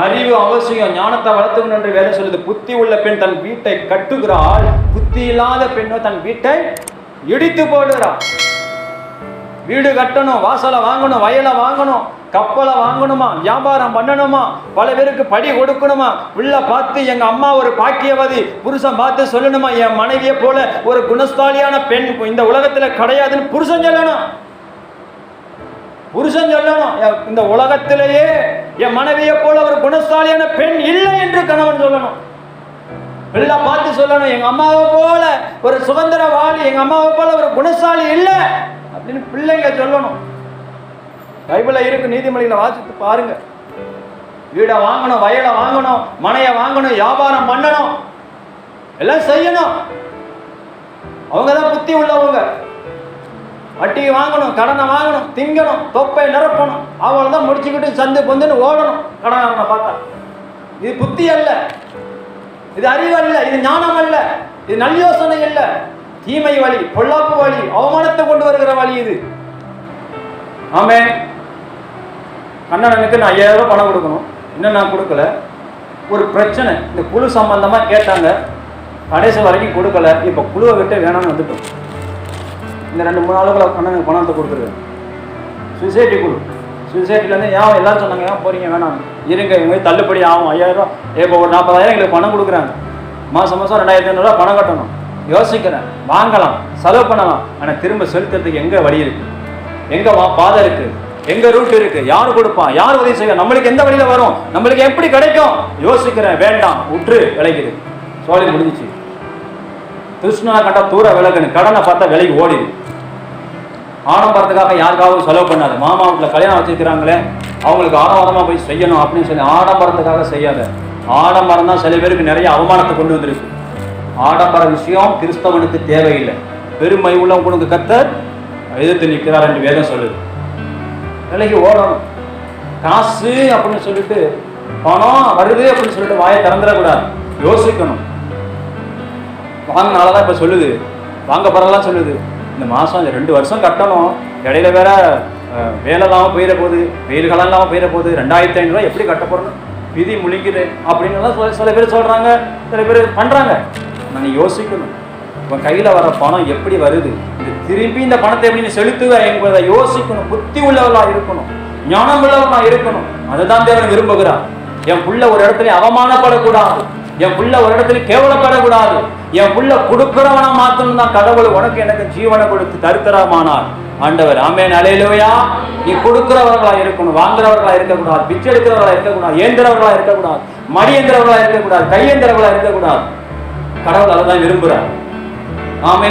அறிவு அவசியம் ஞானத்தை வளர்த்துக்கணும் என்று வேதம் சொல்லுது. புத்தி உள்ள பெண் தன் வீட்டை கட்டுகிறாள். புத்தி இல்லாத பெண்ணோ தன் வீட்டை இடித்து போடுகிறாள் வீடு கட்டணும் வாசலை வாங்கணும் வயலை வாங்கணும் கப்பலை வாங்கணுமா வியாபாரம் பண்ணணுமா பல பேருக்கு படி கொடுக்கணுமா? உள்ள பார்த்து எங்க அம்மா ஒரு பாக்கியவாதி புருஷன் பார்த்து சொல்லணுமா? என் மனைவியை போல ஒரு குணஸ்தாலியான பெண் இந்த உலகத்துல கிடையாதுன்னு புருஷன் சொல்லணும். புருஷன் சொல்லணும். இந்த உலகத்திலேயே என் மனைவியை போல ஒரு குணசாலியான பெண் இல்லை என்று கணவன் சொல்லணும். நல்லா பார்த்து சொல்லணும் எங்க அம்மாவை போல ஒரு சுதந்திரவாளி எங்க அம்மாவை போல ஒரு குணசாலி இல்லை அப்படின்னு பிள்ளைங்க சொல்லணும். பைபிள்ல இருக்கு நீதிமொழியில வாசித்து பாருங்க. வீடை வாங்கணும் வயலை வாங்கணும் மனையை வாங்கணும் வியாபாரம் பண்ணணும். எல்லாம் செய்யணும். அவங்க தான் புத்தி உள்ளவங்க. வட்டி வாங்கணும் கடனை வாங்கணும் திங்கணும் தொப்பை நிரப்பணும். அவளை தான் முடிச்சுக்கிட்டு சந்து பொந்துன்னு ஓடணும். கடனாரனை பார்த்தா இது புத்தி அல்ல. இது அறிவு அல்ல. இது ஞானம் அல்ல. இது நல்யோசனை அல்ல. தீமை வழி பொல்லாப்பு வழி அவமானத்தை கொண்டு வருகிற வழி இது. ஆமே கண்ணனனுக்கு நான் ஐயாயிரம் ரூபாய் பணம் கொடுக்கணும். இன்னும் நான் கொடுக்கல. ஒரு பிரச்சனை. இந்த குழு சம்பந்தமாக கேட்டாங்க. கடைசி வரைக்கும் கொடுக்கல. இப்போ குழுவை விட்டு வேணாம்னு வந்துட்டோம். இந்த ரெண்டு மூணு ஆளுகளை கண்ணனுக்கு பணத்தை கொடுத்துருவேன் சுசைட்டி குழு சுசைட்டிலேருந்து ஏன் எல்லாரும் சொன்னாங்க ஏன் போகிறீங்க வேணாம். இருங்க இவங்க தள்ளுபடி ஆகும் ஐயாயிரம் இப்போ ஒரு நாற்பதாயிரம் எங்களுக்கு பணம் கொடுக்குறாங்க. மாதம் மாதம் ரெண்டாயிரத்தி ஐநூறுரூவா பணம் கட்டணும். யோசிக்கிறேன். வாங்கலாம் செலவு பண்ணலாம். ஆனால் திரும்ப செலுத்துறதுக்கு எங்கே வழி இருக்குது எங்கே வா பாதை இருக்குது எங்க ரூட் இருக்கு? யார் கொடுப்பான் யார் உதவி செய்ய நம்மளுக்கு எந்த வழியில வரும்? நம்மளுக்கு எப்படி கிடைக்கும்? யோசிக்கிறேன். வேண்டாம். உற்று விளைக்குது சோழி முடிஞ்சிச்சு. கிருஷ்ணா கண்டா தூர விலகுன்னு கடனை பார்த்தா விலைக்கு ஓடிது ஆடம்பரத்துக்காக யாருக்காகவும் செலவு பண்ணாது. மாமா வீட்டில் கல்யாணம் வச்சுருக்கிறாங்களே அவங்களுக்கு ஆடம்பரமாக போய் செய்யணும் அப்படின்னு சொல்லி ஆடம்பரத்துக்காக செய்யாத. ஆடம்பரம் தான் சில பேருக்கு நிறைய அவமானத்தை கொண்டு வந்திருக்கு. ஆடம்பர விஷயம் கிறிஸ்தவனுக்கு தேவையில்லை. பெருமை உள்ள உள்ளவங்களுக்கு கத்த எதிர்த்து நிற்கிறார் என்று வேதம் சொல்லுது. விலைக்கு ஓடணும். காசு அப்படின்னு சொல்லிட்டு பணம் வருது அப்படின்னு சொல்லிட்டு வாயை திறந்துடக்கூடாது. யோசிக்கணும். வாங்கினாலதான் இப்ப சொல்லுது. வாங்க பரவலாம் சொல்லுது. இந்த மாதம் இந்த ரெண்டு வருஷம் கட்டணும். இடையில வேற அஹ், வேலை இல்லாமல் போயிட போகுது வெயில் காலம் இல்லாமல் போயிட போகுது ரெண்டாயிரத்தி ஐநூறுரூவா எப்படி கட்ட விதி முழிக்குது. அப்படின்னு எல்லாம் சில- பேர் சொல்கிறாங்க சில பேர் பண்ணுறாங்க நான் யோசிக்கணும். உன் கையில் வர பணம் எப்படி வருது? இது திரும்பி இந்த பணத்தை எப்படி நீ செலுத்துவ என்பதை யோசிக்கணும். புத்தி உள்ளவளா இருக்கணும். ஞானம் உள்ளவளா இருக்கணும். அதுதான் தேவன் விரும்புகிறார். என் புள்ள ஒரு இடத்துல அவமானப்படக்கூடாது. என் புள்ள ஒரு இடத்துல கேவலப்படக்கூடாது. என் புள்ள கொடுக்கிறவனா மாத்தணும் தான் கடவுள் உனக்கு எனக்கு ஜீவனை கொடுத்து தருத்தரமானார். ஆண்டவர் ஆமேன் அலையிலோயா நீ கொடுக்கிறவர்களா இருக்கணும் வாங்குறவர்களா இருக்கக்கூடாது பிச்சை எடுக்கிறவர்களா இருக்கக்கூடாது ஏந்திரவர்களா இருக்கக்கூடாது மடியேந்திரவர்களா இருக்கக்கூடாது கையேந்திரவர்களா இருக்கக்கூடாது. கடவுள் அதை தான் விரும்புகிறார் ஆமே